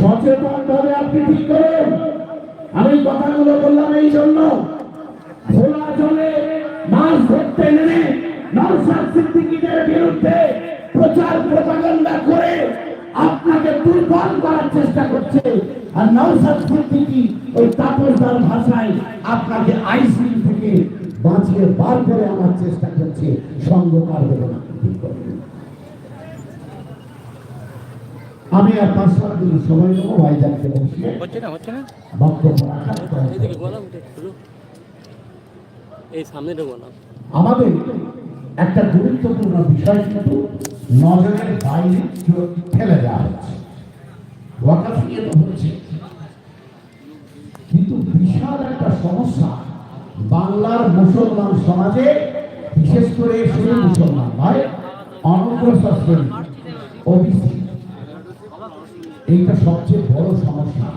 সচেতন ভাবে আপনি ঠিক করেন। আমি কথাগুলো বললাম এই জন্য। খোলা জলে মাছ ধরতে নেমে নওশাদ সিদ্দিকীদের বিরুদ্ধে প্রচার প্রপাগান্ডা করে আপনাকে দুর্বল করার চেষ্টা করছে। আর নওশাদ সিদ্দিকী ওই তাপসদার ভাষায় আপনাকে আইসিইউ থেকে বাঁচিয়ে বার করে আনার চেষ্টা করছে। সঙ্গ কার দেবে না ঠিক করবেন। আমি আর পাঁচ সাত দিন সময় নেব ভাইজানকে বসিয়ে হচ্ছে না হচ্ছে না? বক্তব্য রাখার এই সামনে আমাদের একটা গুরুত্বপূর্ণ বিষয় কিন্তু নজরের বাইরে ফেলে দেওয়া হচ্ছে। ওয়াকাফ নিয়ে তো হচ্ছে। কিন্তু বিশাল একটা সমস্যা বাংলার মুসলমান সমাজে বিশেষ করে শুধু মুসলমান নয় অনগ্রসর শ্রেণি ওবিসি এইটা সবচেয়ে বড় সমস্যা।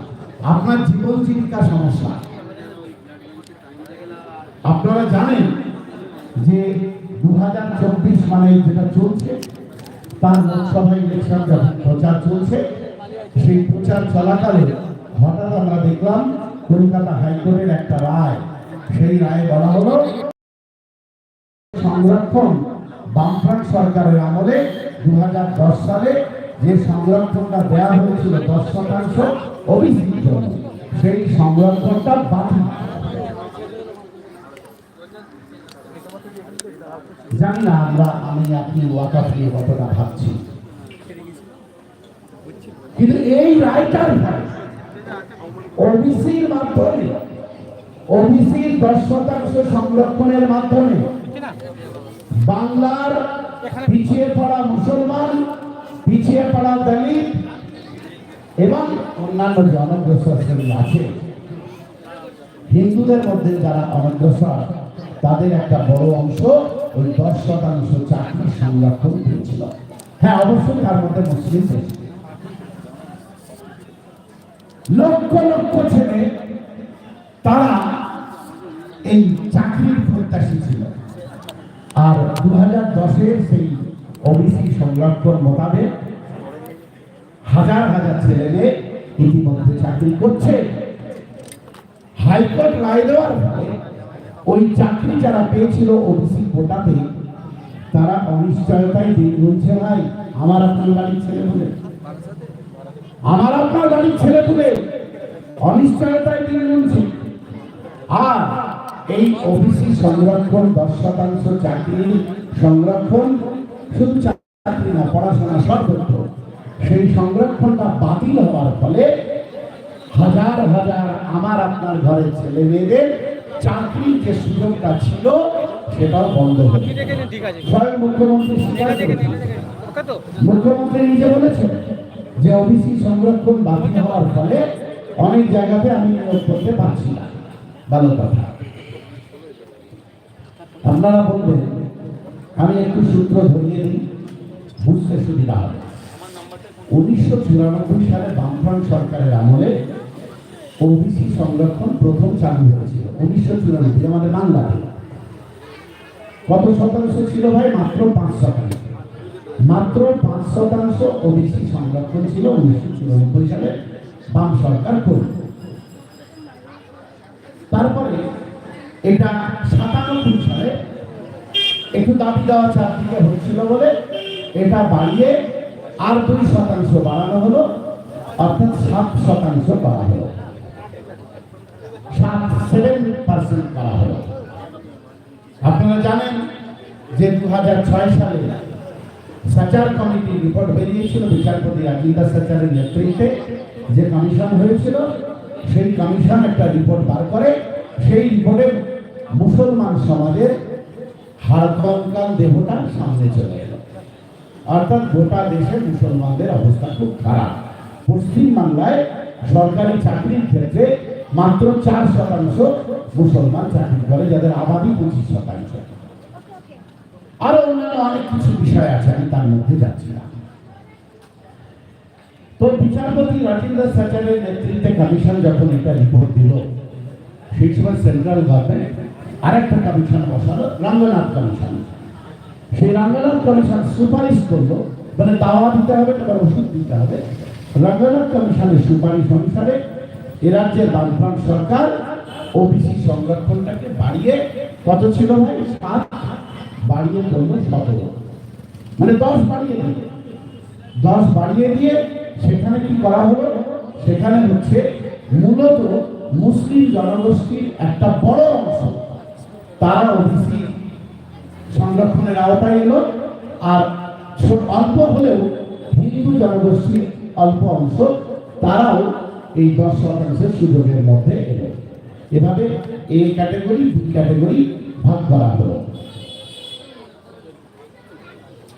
আপনার জীবন জীবিকা সমস্যা। আপনারা জানেন যে দু হাজার চব্বিশ মানে যেটা চলছে, তার লোকসভা ইলেকশন যখন প্রচার চলছে, সেই প্রচার চলাকালে হঠাৎ আমরা দেখলাম কলকাতা হাইকোর্টের একটা রায়। সেই রায়ে বলা হলো, সংরক্ষণ বামফ্রন্ট সরকারের আমলে দু হাজার দশ সালে যে সংরক্ষণটা দেওয়া হয়েছিল দশ শতাংশ ওবিসির সেই সংরক্ষণটা বাতিল। জানি না আমরা, আমি আপনি ওয়াকাফ নিয়ে কতটা ভাবছি। কিন্তু এই রায়টার ফলে ওবিসির মাধ্যমে ওবিসির দশ শতাংশ সংরক্ষণের মাধ্যমে বাংলার পিছিয়ে পড়া মুসলমান পিছিয়ে পড়া দলিত এবং অন্যান্য যে শ্রেণি আছে, হিন্দুদের মধ্যে যারা অনগ্রসর, তাদের একটা বড় অংশ ওই দশ শতাংশ চাকরি সংরক্ষণ পেয়েছিল হ্যাঁ অবশ্যই তার মধ্যে মুসলিম। লক্ষ লক্ষ ছেলে তারা এই চাকরির প্রত্যাশী ছিল আর দু হাজার দশের সেই ওবিসি সংরক্ষণ মোতাবেক হাজার হাজার ছেলে মেয়ে ইতিমধ্যে চাকরি করছে। হাইকোর্ট রায় দেওয়ার ওই চাকরি যারা পেয়েছিল ওবিসি কোটাতে তারা অনিশ্চয়তায় দিন গুনছে ভাই। আমার আপনার বাড়ির ছেলে বলে আমার আপনার বাড়ির ছেলে তুলে অনিশ্চয়তায় দিন গুনছে আর এই ওবিসি সংরক্ষণ দশ শতাংশ চাকরি সংরক্ষণ শুধু চাকরি না, পড়াশোনা সর্বত্র। সেই সংরক্ষণটা বাতিল হওয়ার ফলে হাজার হাজার আমার আপনার ঘরের ছেলে মেয়েদের চাকরির যে সুযোগটা ছিল, সেটাও বন্ধ হয়ে স্বয়ং মুখ্যমন্ত্রী। মুখ্যমন্ত্রী নিজে বলেছেন যে ওবিসি সংরক্ষণ বাতিল হওয়ার ফলে অনেক জায়গাতে আমি নিয়োগ করতে পারছি না। ভালো কথা। আপনারা বলবেন আমি একটু সূত্র ধরিয়ে দিই, বুঝতে সুবিধা হবে। উনিশশো চুরানব্বই সালে বামফ্রন্ট সরকারের আমলে ওবিসি সংরক্ষণ প্রথম চালু হয়েছিল, উনিশশো চুরানব্বই, আমাদের বাংলাতে। কত শতাংশ ছিল ভাই? মাত্র পাঁচ শতাংশ। মাত্র পাঁচ শতাংশ ওবিসি সংরক্ষণ ছিল উনিশশো চুরানব্বই সালে বাম সরকার করল তারপরে এটা সালে একটু দাবি দেওয়া চারদিকে হচ্ছিল বলে এটা বাড়িয়ে আর দুই শতাংশ বাড়ানো হলো, অর্থাৎ সাত শতাংশ করা হলো। সাত সেভেন পার্সেন্ট করা হলো। আপনারা জানেন যে দু হাজার ছয় সালে সাচার কমিটির রিপোর্ট বেরিয়েছিল, বিচারপতি রাজিন্দা সাচারের নেতৃত্বে যে কমিশন হয়েছিল, সেই কমিশন একটা রিপোর্ট বার করে, সেই রিপোর্টে মুসলমান সমাজের হাড় কঙ্কাল দেহটা সামনে চলে এলো। অর্থাৎ গোটা দেশে মুসলমানদের অবস্থা খুব খারাপ। পশ্চিম বাংলায় সরকারি চাকরির ক্ষেত্রে মাত্র চার শতাংশ মুসলমান চাকরি করে, যাদের আবাদি পঁচিশ শতাংশ। আরও অন্যান্য অনেক কিছু বিষয় আছে, আমি তার মধ্যে যাচ্ছি না। তো বিচারপতি রাজেন্দ্র সাচারের নেতৃত্বে কমিশন যখন একটা রিপোর্ট দিল সেই সময় সেন্ট্রাল গভর্নমেন্ট আরেকটা কমিশন বসালো, রঙ্গনাথ কমিশন সেই রঙ্গনাথ কমিশন সুপারিশ করল মানে দাওয়া দিতে হবে তারপর ওষুধ দিতে হবে। রঙ্গনাথ কমিশনের সুপারিশ অনুসারে এ রাজ্যের বামফ্রন্ট সরকার ওবিসি সংরক্ষণটাকে বাড়িয়ে, কত ছিল ভাই? সাত বাড়িয়ে করল সতেরো। মানে দশ বাড়িয়ে দিল। দশ বাড়িয়ে দিয়ে সেখানে কি করা হলো? সেখানে হচ্ছে মূলত মুসলিম জনগোষ্ঠীর একটা বড় অংশ তারা ওবিসি সংরক্ষণের আওতায় এলো আর অল্প হলেও হিন্দু জনগোষ্ঠীর অল্প অংশ তারাও এই দশ শতাংশের সুযোগের মধ্যে এলো। এভাবে এই ক্যাটাগরি, বি ক্যাটাগরি ভাগ করা হলো।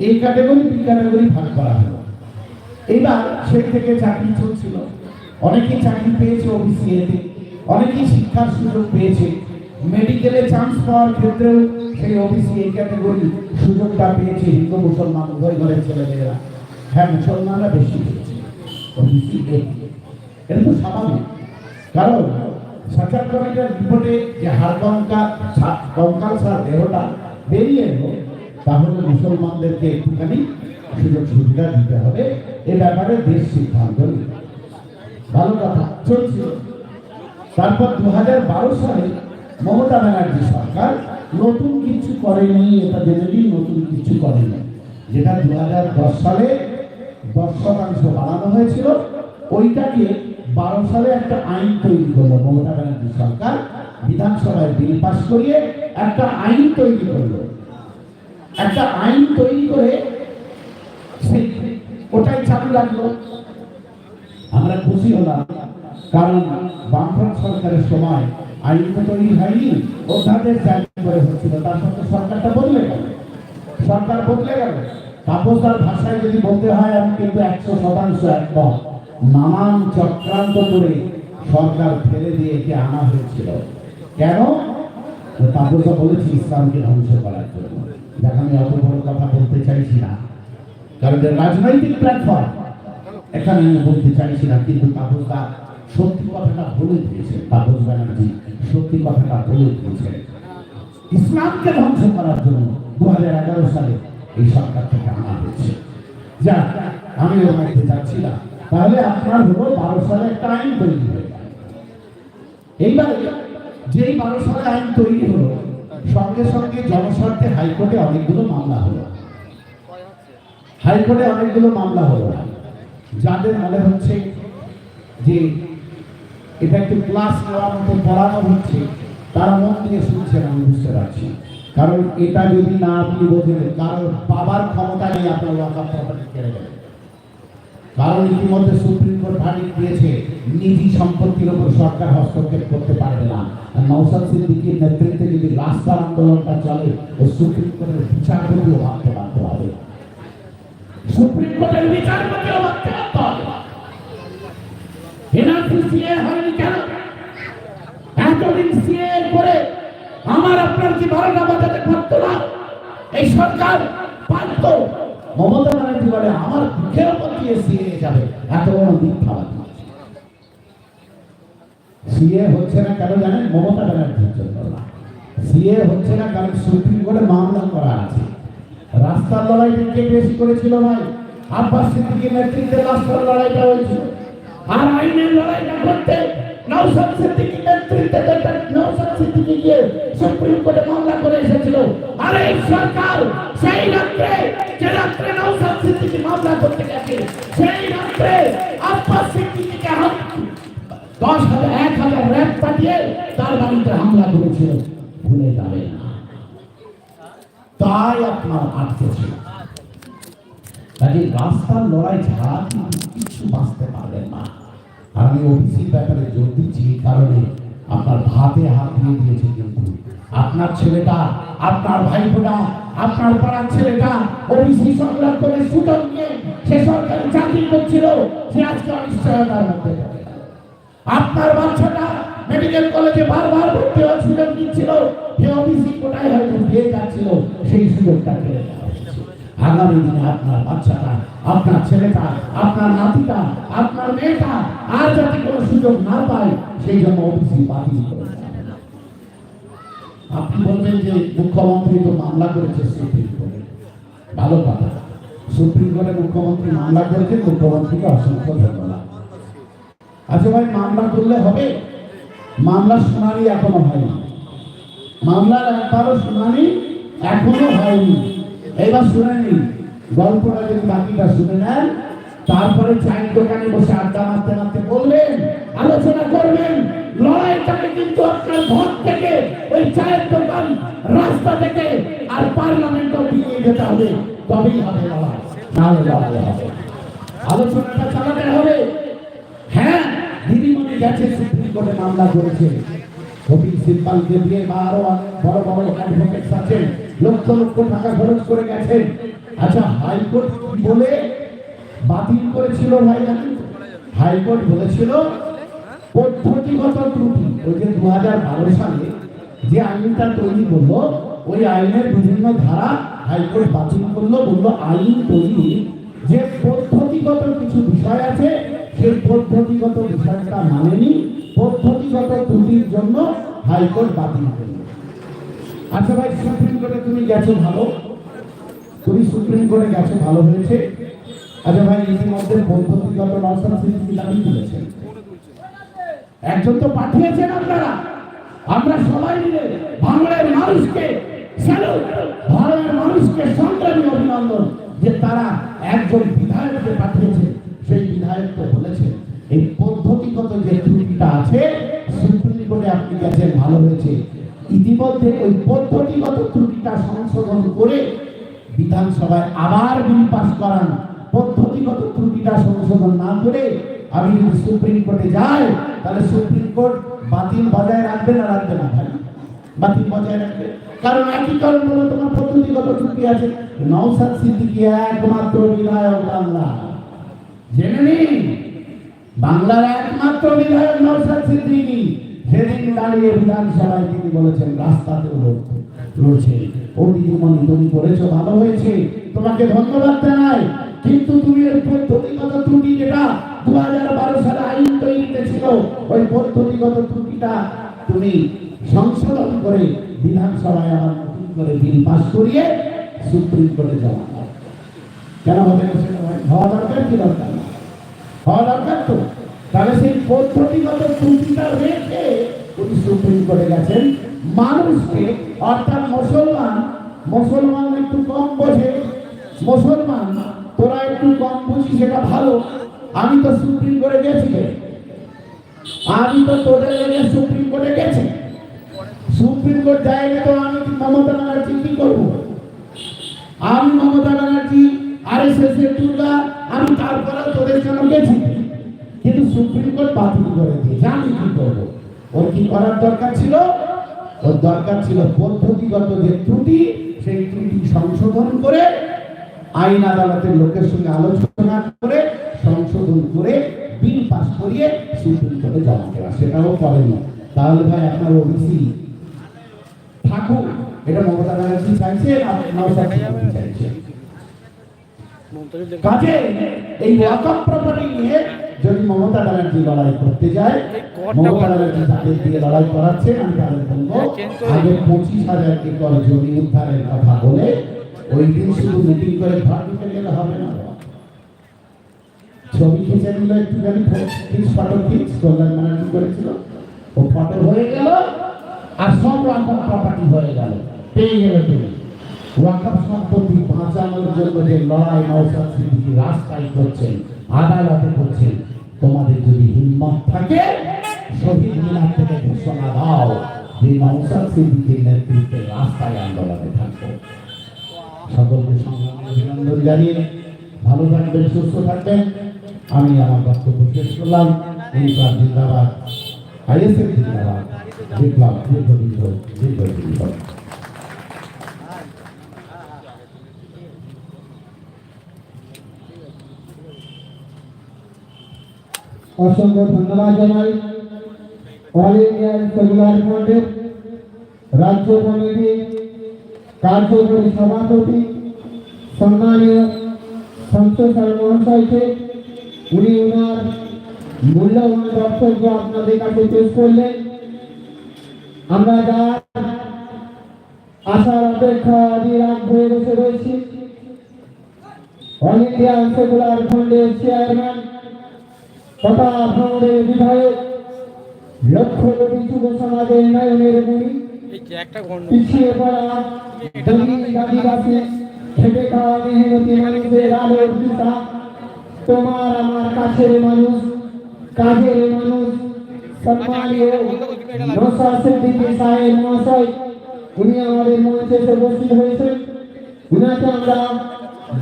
এই ক্যাটাগরি, বি ক্যাটাগরি ভাগ করা হলো। এইবার সেই থেকে চাকরি চলছিল। অনেকেই চাকরি পেয়েছে ওবিসি এতে অনেকেই শিক্ষার সুযোগ পেয়েছে। মেডিকেলে চান্স পাওয়ার ক্ষেত্রেও সেই ওবিসি এই ক্যাটাগরি সুযোগটা পেয়েছে হিন্দু মুসলমান উভয় ঘরের ছেলেমেয়েরা। হ্যাঁ মুসলমানরা বেশি ওবিসি এটা তো স্বাভাবিক। কারণ সরকার কমিটির রিপোর্টে যে হাড় কঙ্কাল ছাড়া দেহটা বেরিয়ে এলো, তাহলে মুসলমানদেরকে একটুখানি সুযোগ সুবিধা দিতে হবে। এ ব্যাপারে দেশ সিদ্ধান্ত নিল ভালো কথা, চলছিল। তারপর দু হাজার বারো সালে মমতা ব্যানার্জি সরকার নতুন কিছু করেনি, এটা জেনে নিন, নতুন কিছু করেনি। যেটা দু হাজার দশ সালে দশ শতাংশ বাড়ানো হয়েছিল, ওইটাকে বারো সালে একটা আইন তৈরি করল মমতা ব্যানার্জি সরকার। বিধানসভায় বিল পাস করিয়ে একটা আইন তৈরি করল। একটা আইন তৈরি করে ওটাই চালু রাখল। আমরা খুশি হলাম, কারণ বামফ্রন্ট সরকারের সময় আইন তো তৈরি হয়নি অধ্যাদেশ জারি করে হচ্ছিল। তার সত্ত্বে সরকারটা বদলে গেল। সরকার বদলে গেল। তাপসদার ভাষায় যদি বলতে হয়, আমি কিন্তু একশো শতাংশ একমত। নানান চক্রান্ত করে সরকার ফেলে দিয়ে একে আনা হয়েছিল। কেন? তাপসদা বলেছি ইসলামকে ধ্বংস করার জন্য। দেখ, আমি অত বড় কথা বলতে চাইছি না। কারণ এটা রাজনৈতিক প্ল্যাটফর্ম এখানে আমি বলতে চাইছি না, কিন্তু তাপসদা সত্যি কথাটা বলে দিয়েছে তাপস ব্যানার্জি সত্যি কথাটা বলে দিয়েছে। ইসলামকে ধ্বংস করার জন্য দু হাজার এগারো সালে এই সরকার থেকে আনা হয়েছে। যা আমি ওর মধ্যে যাচ্ছি না। তাহলে আপনার হলো বারো সালে একটা আইন তৈরি হয়ে গেল। এইবার যেই বারো সালে আইন তৈরি হলো, সঙ্গে সঙ্গে জনস্বার্থে হাইকোর্টে অনেকগুলো মামলা হলো। হাইকোর্টে অনেকগুলো মামলা হলো। যাদের মনে হচ্ছে যে এটা একটু ক্লাস নেওয়ার মতো পড়ানো হচ্ছে, তারা মন দিয়ে শুনছেন আমি বুঝতে পারছি। কারণ এটা যদি না আপনি বোঝেন, কারণ পাবার ক্ষমতা নেই আপনার ওয়াকাপ প্রপার্টি কেড়ে দেবে কারণ ইতিমধ্যে সুপ্রিম কোর্ট ভার্ডিক দিয়েছে নিজি সম্পত্তির উপর সরকার হস্তক্ষেপ করতে পারবে না। আর নৌসাদ সিদ্দিকির নেতৃত্বে যদি রাস্তার আন্দোলনটা চলে, ও সুপ্রিম কোর্টের বিচারপতিও ভাবতে পারতে হবে। সুপ্রিম কোর্টের বিচারপতিও ভাবতে পারতে হবে। এনআরসি সিএ হচ্ছে না কেন জানেন? মমতা ব্যানার্জির জন্য সিএ হচ্ছে না কারণ সুপ্রিম কোর্টে করা আছে। রাস্তার লড়াইটা কে বেশি করেছিল ভাই? আব্বাস সিদ্দিকীর নেতৃত্বে রাস্তার লড়াইটা হয়েছিল। আর আইনের লড়াইটা করতে নৌসাদ সিদ্দিকীর নেতৃত্বে নৌসাদ সিদ্দিকী গিয়ে সুপ্রিম কোর্টে মামলা করে এসেছিল। আর এই সরকার, সেই রাত্রে, যে রাত্রে সিদ্দিকী মামলা করতে গেছে, সেই রাত্রে আব্বাস হাত দশ হাজার, এক হাজার পাঠিয়ে তার বাড়িতে হামলা করেছিল। ভুলে যাবে না। তাই আপনার আটকে কাজে রাস্তার লড়াই ছাড়া কিছু বাঁচতে পারবেন না। আমি ওবিসির ব্যাপারে জোর দিচ্ছি, এই কারণে আপনার ভাতে হাত দিয়ে দিয়েছে কিন্তু আপনার ছেলেটা, আপনার ভাইপোটা আপনার পাড়ার ছেলেটা ওবিসি সংরক্ষণের সুযোগ নিয়ে সে সরকারি চাকরি করছিল, সে আজকে অনিশ্চয়তার মধ্যে আপনার বাচ্চাটা মেডিকেল কলেজে বারবার ভর্তি হওয়ার সুযোগ দিচ্ছিল সে ওবিসি কোটায় হয়তো পেয়ে যাচ্ছিল, সেই সুযোগটা হয়েছে। আগামী দিনে আপনার বাচ্চাটা, আপনার ছেলেটা, আপনার নাতিটা, আপনার মেয়েটা আর যাতে কোনো সুযোগ না পায়, সেই জন্য ওবিসি বাতিল করে আপনি বলবেন যে মুখ্যমন্ত্রী তো মামলা করেছে সুপ্রিম কোর্টে। ভালো কথা। সুপ্রিম কোর্টে মুখ্যমন্ত্রী মামলা করেছেন মুখ্যমন্ত্রীকে অসংখ্য ধন্যবাদ। আচ্ছা ভাই, মামলা করলে হবে? মামলার শুনানি এখনও হয়নি। মামলার একবারও শুনানি এখনও হয়নি। এবার শুনে নিন, গল্পটা যদি বাকিটা শুনে নেন, তারপরে চায়ের দোকানে বসে আড্ডা মারতে মারতে বলবেন, আলোচনা করবেন, লড়াইটাকে কিন্তু আপনার ঘর থেকে, ওই চায়ের দোকান রাস্তা থেকে আর পার্লামেন্ট অব্দি নিয়ে যেতে হবে, তবেই হবে লড়াই, নাহলে লড়াই হবে আলোচনাটা চালাতে হবে। হ্যাঁ দিদিমণি গেছে, সুপ্রিম কোর্টে মামলা করেছে। কপিল সিব্বালকে দিয়ে বা আরও বড় বড় অ্যাডভোকেটস আছেন। লক্ষ লক্ষ টাকা খরচ করে গেছেন। আচ্ছা হাইকোর্ট বলে বাতিল করেছিল ভাই জানেন? হাইকোর্ট বলেছিল পদ্ধতিগত ত্রুটি। ওই যে দু হাজার বারো সালে যে আইনটা তৈরি করল, ওই আইনের বিভিন্ন ধারা হাইকোর্ট বাতিল করল, বলল আইন তৈরি। যে পদ্ধতিগত কিছু বিষয় আছে, সেই পদ্ধতিগত বিষয়টা মানেনি। পদ্ধতিগত ত্রুটির জন্য হাইকোর্ট বাতিল করল। আচ্ছা ভাই সুপ্রিম কোর্টে তুমি গেছো ভালো। তুমি সুপ্রিম কোর্টে গেছো ভালো হয়েছে। আচ্ছা ভাই, ইতিমধ্যে পদ্ধতিগত নরসান সিদ্দিকি দাবি তুলেছেন একজন তো পাঠিয়েছেন আপনারা। আমরা সবাই মিলে বাংলার মানুষকে ভারতের মানুষকে সংগ্রামী অভিনন্দন যে তারা একজন বিধায়ককে পাঠিয়েছে। সেই বিধায়ক তো বলেছে, এই পদ্ধতিগত যে ত্রুটিটা আছে সুপ্রিম কোর্টে আপনি গেছেন, ভালো হয়েছে। ইতিমধ্যে ওই পদ্ধতিগত ত্রুটিটা সংশোধন করে বিধানসভায় আবার বিল পাস করান। পদ্ধতিগত ত্রুটিটা সংশোধন না করে আমি যদি সুপ্রিম কোর্টে যাই, তাহলে সুপ্রিম কোর্ট বাতিল বজায় রাখবে না রাখবে না ভাই? বাতিল বজায় রাখবে। কারণ একই কারণ হলো তোমার পদ্ধতিগত ত্রুটি আছে। নৌসাদ সিদ্দিকি একমাত্র বিধায়ক বাংলা। জেনে নিন, বাংলার একমাত্র বিধায়ক নৌসাদ সিদ্দিকি। সেদিন দাঁড়িয়ে বিধানসভায় তিনি বলেছেন রাস্তাতে লড়ছে ও দিদিমণি তুমি করেছ ভালো হয়েছে। তোমাকে ধন্যবাদ জানাই। কিন্তু তুমি এর পদ্ধতিগত ত্রুটি যেটা দু হাজার বারো সালে আইন তৈরিতে ছিল, ওই পদ্ধতিগত ত্রুটিটা তুমি সংশোধন করে বিধানসভায় আবার নতুন করে বিল পাস করিয়ে সুপ্রিম কোর্টে দাও। কেন হবে? হওয়া দরকার কি দরকার? হওয়া দরকার তো। তাহলে সেই পদ্ধতিগত ত্রুটিটা রেখে উনি সুপ্রিম কোর্টে গেছেন। মানুষকে, অর্থাৎ মুসলমান মুসলমান একটু কম বোঝে। মুসলমান, তোরা একটু কম বুঝি সেটা ভালো। আমি তো সুপ্রিম কোর্টে গেছি আমি তো তোদের লেগে সুপ্রিম কোর্টে গেছি। সুপ্রিম কোর্ট জায়গা তো আমি মমতা ব্যানার্জি কি করব? আমি Mamata Banerjee, R S S এর আমি তারপরে তোদের জন্য গেছি। কিন্তু সুপ্রিম কোর্ট বাতিল করে দিয়েছে। আমি কি করব? ওর কি করার দরকার ছিল? ওর দরকার ছিল পদ্ধতিগত যে ত্রুটি সেই ত্রুটি সংশোধন করে আইন আদালতের লোকের সঙ্গে আলোচনা করে সংশোধন করে বিল পাস করিয়ে সুপ্রিম কোর্টে জমা দেওয়া। সেটাও করেনি। তাহলে ভাই আপনার ওবিসি থাকুক। এটা মমতা ব্যানার্জি চাইছে না নওশাদ চাইছে। কাজে এই ওয়াকফ প্রপার্টি নিয়ে যদি মমতা ব্যানার্জি লড়াই করতে যায় মমতা ব্যানার্জি তাদের দিয়ে লড়াই করাচ্ছে আমি তাদের বলব আগে পঁচিশ হাজার একর জমি উদ্ধারের কথা বলে ওই দিন শুধু মিটিং করে ঘর ঢুকে গেলে হবে না। ছবি খেঁচে নিল একটুখানি fix photo fix Kalyan Banerjee করেছিল। ও ফটো হয়ে গেল আর সব ওয়াকফ প্রপার্টি হয়ে গেল। পেয়ে গেলে তুমি ওয়াকফ সম্পত্তি বাঁচানোর জন্য যে লড়াই নওশাদ সিদ্দিকী রাস্তায় করছেন আদালতে করছেন তোমাদের যদি হিম্মত থাকে, শহীদ মিনার থেকে ঘোষণা দাও যে নওশাদ সিদ্দিকীর নেতৃত্বে রাস্তায় আন্দোলনে থাকব। সকলকে অভিনন্দন জানিয়ে ভালো থাকবেন, সুস্থ থাকবেন। আমি আমার বক্তব্য শেষ করলাম। প্রাণ জিন্দাবাদ, আইএসএফ জিন্দাবাদ। দীর্ঘদিন হোক দীর্ঘদিন অসংখ্য ধন্যবাদ জানাই। অল ইন্ডিয়ান সেকুলার ফ্রন্টের রাজ্য কমিটি, কার্যকরী সভাপতি, সম্মানীয় সন্তোষ মহাশয়কে, উনি ওনার মূল্যবান বক্তব্য আপনাদের কাছে পেশ করলেন। আমরা যার আশার অপেক্ষা দিয়ে রাত হয়ে বসে রয়েছি। অল ইন্ডিয়া সেকুলার ফ্রন্টের চেয়ারম্যান তথা ভাঙড়ের বিধায়ক লক্ষ কোটি যুব সমাজের নয়নের একটা পিছিয়ে পড়া দলিত আদিবাসী খেটে খাওয়া মেহনতি মানুষের আলোর পিতা তোমার আমার কাছের মানুষ কাজের মানুষ সম্মানীয় নসা সিদ্দিকী সাহেব মহাশয় উনি আমাদের মঞ্চে এসে উপস্থিত হয়েছেন। উনাকে আমরা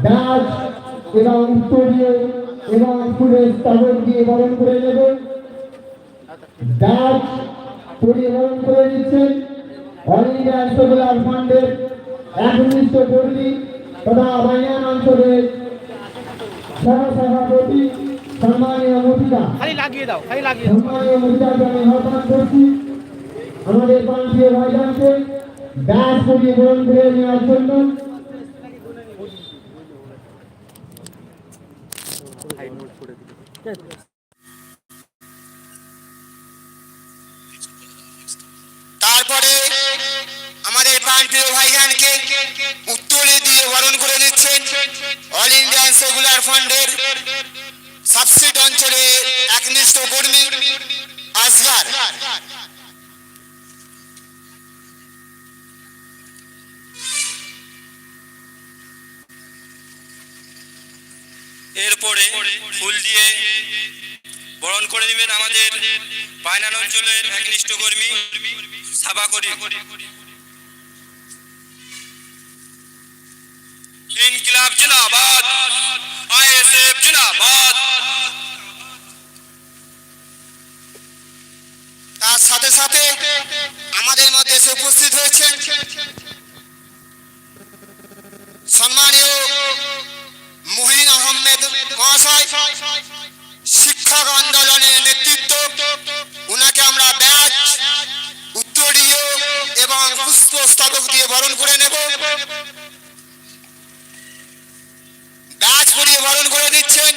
ডাচ এবং উত্তরীয় এবং ফুলের স্তবক দিয়ে বরণ করে নেব। ডাচ পরিবহন করে দিচ্ছেন অল ইন্ডিয়া সেকুলার ফান্ডের একনিষ্ঠ কর্মী তথা বানিয়ান অঞ্চলের সহসভাপতি সম্মানীয় মহিলা। খালি লাগিয়ে দাও খালি লাগিয়ে দাও। সম্মানীয় মহিলাকে আমি আহ্বান করছি আমাদের প্রান্তীয় ভাইজানকে ডাচ পরিবহন করে নেওয়ার জন্য হাই নোট করে দিবি তারপরে আমাদের প্রাণপ্রিয় ভাইজানকে উত্তরে দিয়ে বরণ করে নিচ্ছেন অল ইন্ডিয়ান সেকুলার ফান্ডের সাবসিড অঞ্চলে একনিষ্ঠ কর্মী আসগার এরপরে ফুল দিয়ে বরণ করে নেবেন আমাদের পায়নান অঞ্চলের একনিষ্ঠ কর্মী, সাবা করি। ইনকিলাব জিন্দাবাদ, আইএসএফ জিন্দাবাদ। তার সাথে সাথে আমাদের মধ্যে এসে উপস্থিত হয়েছেন সম্মানীয় মহিন আহমেদ মহাশয় শিক্ষক আন্দোলনের নেতৃত্ব। উনাকে আমরা ব্যাচ, উত্তরীয় এবং পুষ্প স্তবক দিয়ে বরণ করে নেব। ব্যাচ পরিয়ে বরণ করে দিচ্ছেন।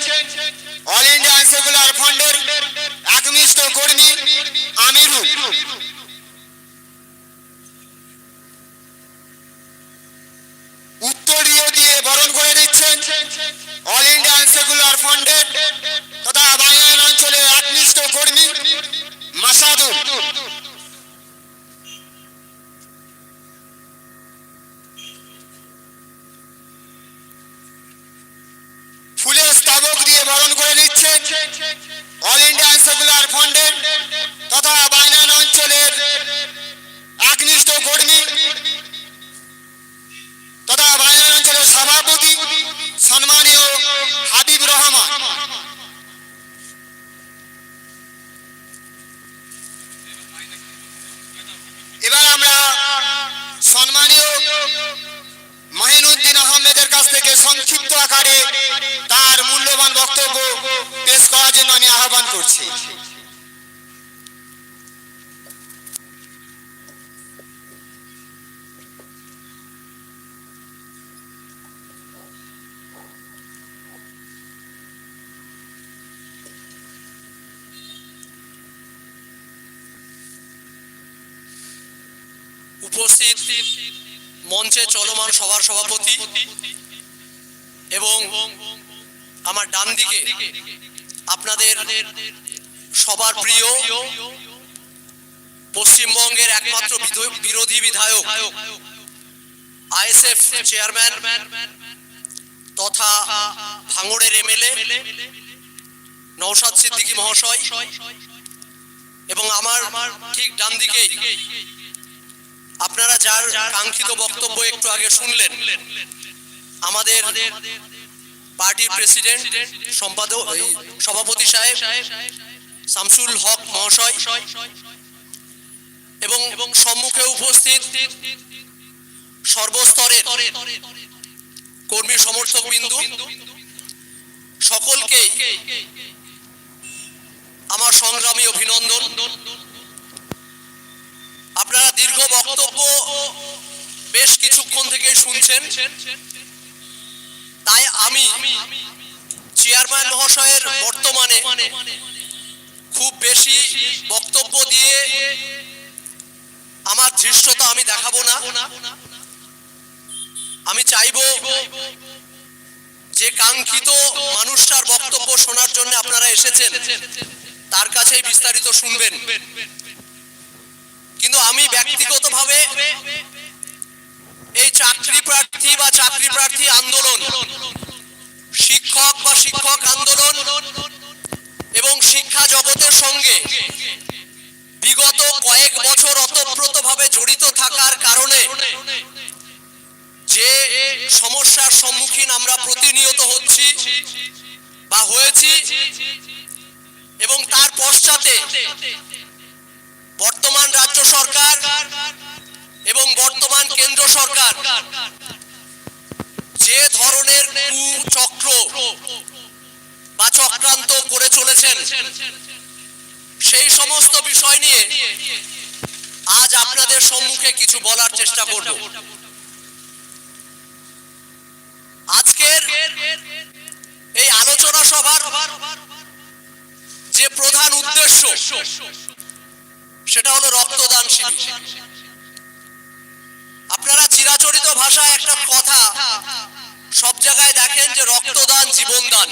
সংক্ষিপ্ত আকারে তার মূল্যবান বক্তব্য পেশ করার জন্য আমি আহ্বান করছি। উপস্থিত মঞ্চে চলমান সভার সভাপতি এবং আমার ডান দিকে আপনাদের সবার প্রিয় পশ্চিমবঙ্গের একমাত্র বিরোধী বিধায়ক, আইএসএফ চেয়ারম্যান তথা ভাঙড়ের এমএলএ নৌসাদ সিদ্দিকী মহাশয় এবং আমার ঠিক ডান দিকেই আপনারা যার কাঙ্ক্ষিত বক্তব্য একটু আগে শুনলেন আমাদের পার্টির প্রেসিডেন্ট, সম্পাদক সভাপতি সাহেব, শামসুল হক মহাশয় এবং সম্মুখে উপস্থিত সর্বস্তরের কর্মী সমর্থক বিন্দু সকলকেই আমার সংগ্রামী অভিনন্দন। আপনারা দীর্ঘ বক্তব্য বেশ কিছুক্ষণ থেকে শুনছেন। তাই আমি চেয়ারম্যান মহাশয়ের বর্তমানে খুব বেশি বক্তব্য দিয়ে আমার ধৃষ্টতা আমি দেখাবো না। আমি চাইব যে কাঙ্ক্ষিত মানুষটার বক্তব্য শোনার জন্য আপনারা এসেছেন, তার কাছেই বিস্তারিত শুনবেন। কিন্তু আমি ব্যক্তিগতভাবে চাকরি প্রার্থী বা চাকরি প্রার্থী আন্দোলন। শিক্ষক বা শিক্ষক আন্দোলন এবং শিক্ষা জগতের সঙ্গে বিগত কয়েক বছর অতপ্রতভাবে জড়িত থাকার কারণে যে সমস্যার সম্মুখীন আমরা প্রতিনিয়ত হচ্ছি বা হয়েছি এবং তার পশ্চাতে বর্তমান রাজ্য সরকার এবং বর্তমান কেন্দ্র সরকার। যে ধরনের কুচক্র বা চক্রান্ত করে চলেছেন, সেই সমস্ত বিষয় নিয়ে আজ আপনাদের সম্মুখে কিছু বলার চেষ্টা করব। আজকের এই আলোচনা সভার যে প্রধান উদ্দেশ্য, সেটা হলো রক্তদান শিবির। আপনারা চিরাচরিত ভাষায় একটা কথা সব জায়গায় দেখেন যে রক্তদান জীবনদান।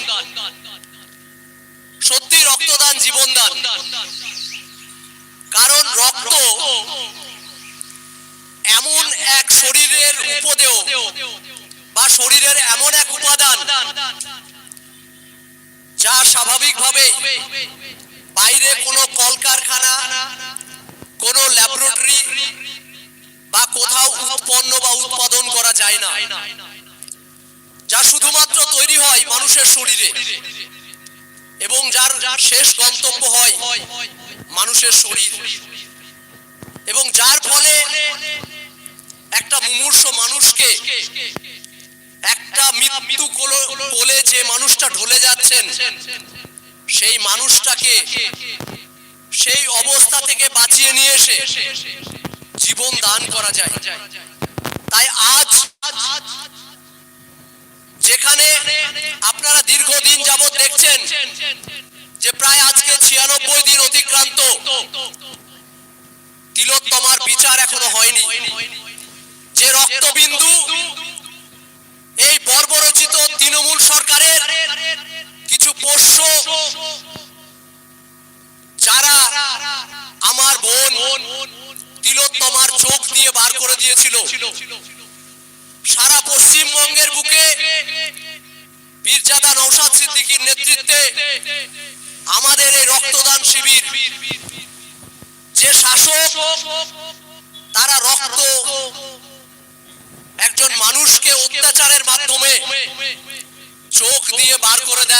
সত্যি রক্তদান জীবনদান। কারণ রক্ত এমন এক শরীরের উপদেয় বা শরীরের এমন এক উপাদান যা স্বাভাবিকভাবে বাইরে কোনো কলকারখানা কোনো ল্যাবরেটরি বা কোথাও উৎপন্ন বা উৎপাদন করা যায় না। যা শুধুমাত্র তৈরি হয় মানুষের শরীরে এবং যার শেষ গন্তব্য হয় মানুষের শরীর। এবং যার ফলে একটা মুমূর্ষ মানুষকে একটা মৃত্যু কোলে যে মানুষটা ঢলে যাচ্ছেন, সেই মানুষটাকে সেই অবস্থা থেকে বাঁচিয়ে নিয়ে এসে জীবন দান করা যায়। তাই আজ যেখানে আপনারা দীর্ঘদিন যাবত দেখছেন যে প্রায় আজকে ছিয়ানব্বই দিন অতিক্রান্ত তিলোত্তমার বিচার এখনও হয়নি। যে রক্তবিন্দু এই বর্বরচিত তৃণমূল সরকারের কিছু পোষ্য যারা আমার বোন তিলোত্তমার চোখ দিয়ে বার করে দিয়েছিল। সারা পশ্চিমবঙ্গের বুকে পীরজাদা নৌসাদ নেতৃত্বে আমাদের এই রক্তদান শিবির, যে শাসক, তারা রক্ত একজন মানুষকে অত্যাচারের মাধ্যমে চোখ দিয়ে বার করে দেয়।